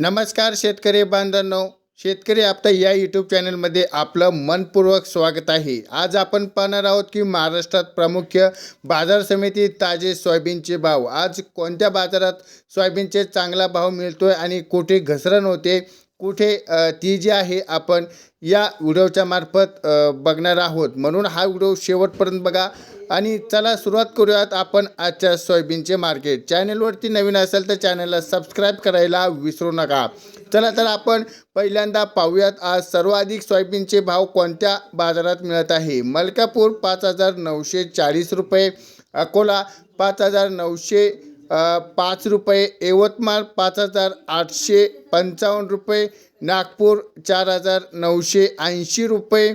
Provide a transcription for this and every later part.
नमस्कार शेतकरी बांधवांनो. शेतकरी आपता या यूट्यूब चॅनलमध्ये आपलं मनपूर्वक स्वागत आहे. आज आपण पाहणार आहोत की महाराष्ट्रात प्रमुख बाजार समिती ताजे सोयाबीनचे भाव. आज कोणत्या बाजारात सोयाबीनचे चांगला भाव मिळतो आहे आणि कुठे घसरण होते? कुठे ती जी आहे आपण या व्हिडिओच्या मार्फत बघणार आहोत. म्हणून हा व्हिडिओ शेवटपर्यंत बघा. आणि चला सुरुवात करूयात आपण आजच्या सोयाबीनचे मार्केट. चॅनलवरती नवीन असेल तर चॅनलला सबस्क्राईब करायला विसरू नका. चला तर आपण पहिल्यांदा पाहूयात आज सर्वाधिक सोयाबीनचे भाव कोणत्या बाजारात मिळत आहे? मलकापूर पाच हजार नऊशे चाळीस रुपये अकोला पाच हजार नऊशे पाच रुपये यवतमाळ पाच हजार आठशे पंचावन्न रुपये नागपूर चार हजार नऊशे ऐंशी रुपये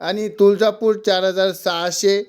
आणि तुळजापूर चार हजार सहाशे.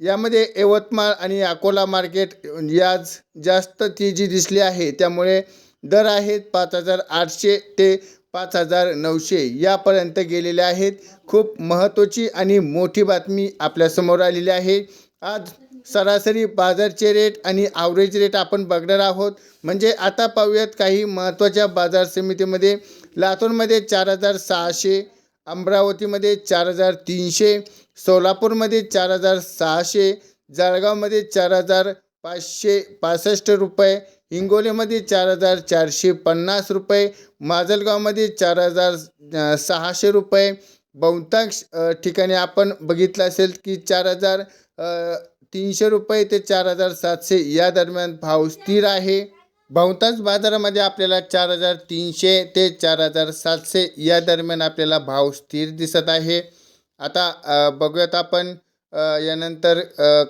यामध्ये यवतमाळ आणि अकोला मार्केट याज जास्त ती जी दिसली आहे. त्यामुळे दर आहेत पाच हजार आठशे ते पाच हजार नऊशे यापर्यंत गेलेले आहेत. खूप महत्त्वाची आणि मोठी बातमी आपल्यासमोर आलेली आहे. आज सरासरी बाजारचे रेट आणि आवरेज रेट आपण बघणार आहोत. म्हणजे आता पाहूयात काही महत्त्वाच्या बाजार समितीमध्ये. लातूरमध्ये चार हजार सहाशे अमरावतीमध्ये चार हजार तीनशे सोलापूरमध्ये चार हजार सहाशे जळगावमध्ये चार हजार पाचशे पासष्ट रुपये हिंगोलीमध्ये चार हजार चारशे पन्नास रुपये माजलगावमध्ये चार हजार सहाशे रुपये. बहुतांश ठिकाणी आपण बघितलं असेल की चार हजार तीनशे रुपये ते चार हजार सातशे या दरम्यान भाव स्थिर आहे. बहुतांश बाजारामध्ये आपल्याला चार हजार तीनशे ते चार हजार सातशे या दरम्यान आपल्याला भाव स्थिर दिसत आहे. आता बघूयात आपण यानंतर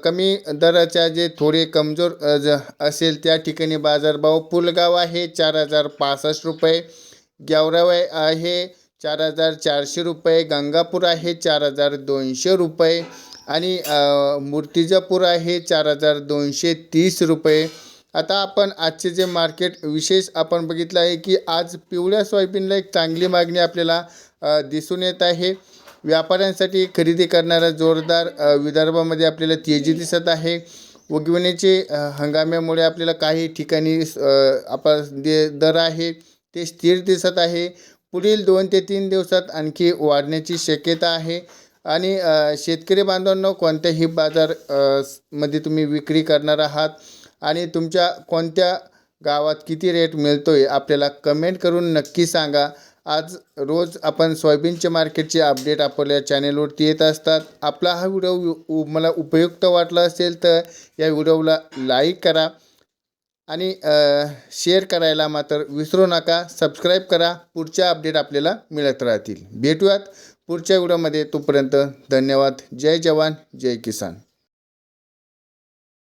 कमी दराच्या जे थोडे कमजोर ज असेल त्या ठिकाणी बाजारभाव पुलगाव आहे. चार हजार पासष्ट रुपये. गेवराव आहे. चार हजार चारशे रुपये. गंगापूर आहे. चार हजार दोनशे रुपये. आणि मूर्तिजापूर आहे चार हजार दोनशे तीस रुपये. आता आपण आजचे जे मार्केट विशेष आपण बघितलं आहे की आज पिवळ्या सोयाबीनला एक चांगली मागणी आपल्याला दिसून येत आहे. व्यापाऱ्यांसाठी खरेदी करणारा जोरदार विदर्भामध्ये आपल्याला तेजी दिसत आहे. उगवण्याचे हंगाम्यामुळे आपल्याला काही ठिकाणी आपण दे दर आहे ते स्थिर दिसत आहे. पुढील दोन ते तीन दिवसात आणखी वाढण्याची शक्यता आहे. आणि शेतकरी बांधवांनो कोणत्याही बाजारमध्ये तुम्ही विक्री करणार आहात आणि तुमच्या कोणत्या गावात किती रेट मिळतो आहे आपल्याला कमेंट करून नक्की सांगा. आज रोज आपण सोयाबीनचे मार्केटचे अपडेट आपल्या चॅनेलवरती येत असतात. आपला हा व्हिडिओ मला उपयुक्त वाटला असेल तर या व्हिडिओला लाईक करा आणि शेअर करायला मात्र विसरू नका. सबस्क्राईब करा. पुढच्या अपडेट आपल्याला मिळत राहतील. भेटूयात. पुढच्या व्हिडिओमध्ये तोपर्यंत धन्यवाद. जय जवान जय किसान.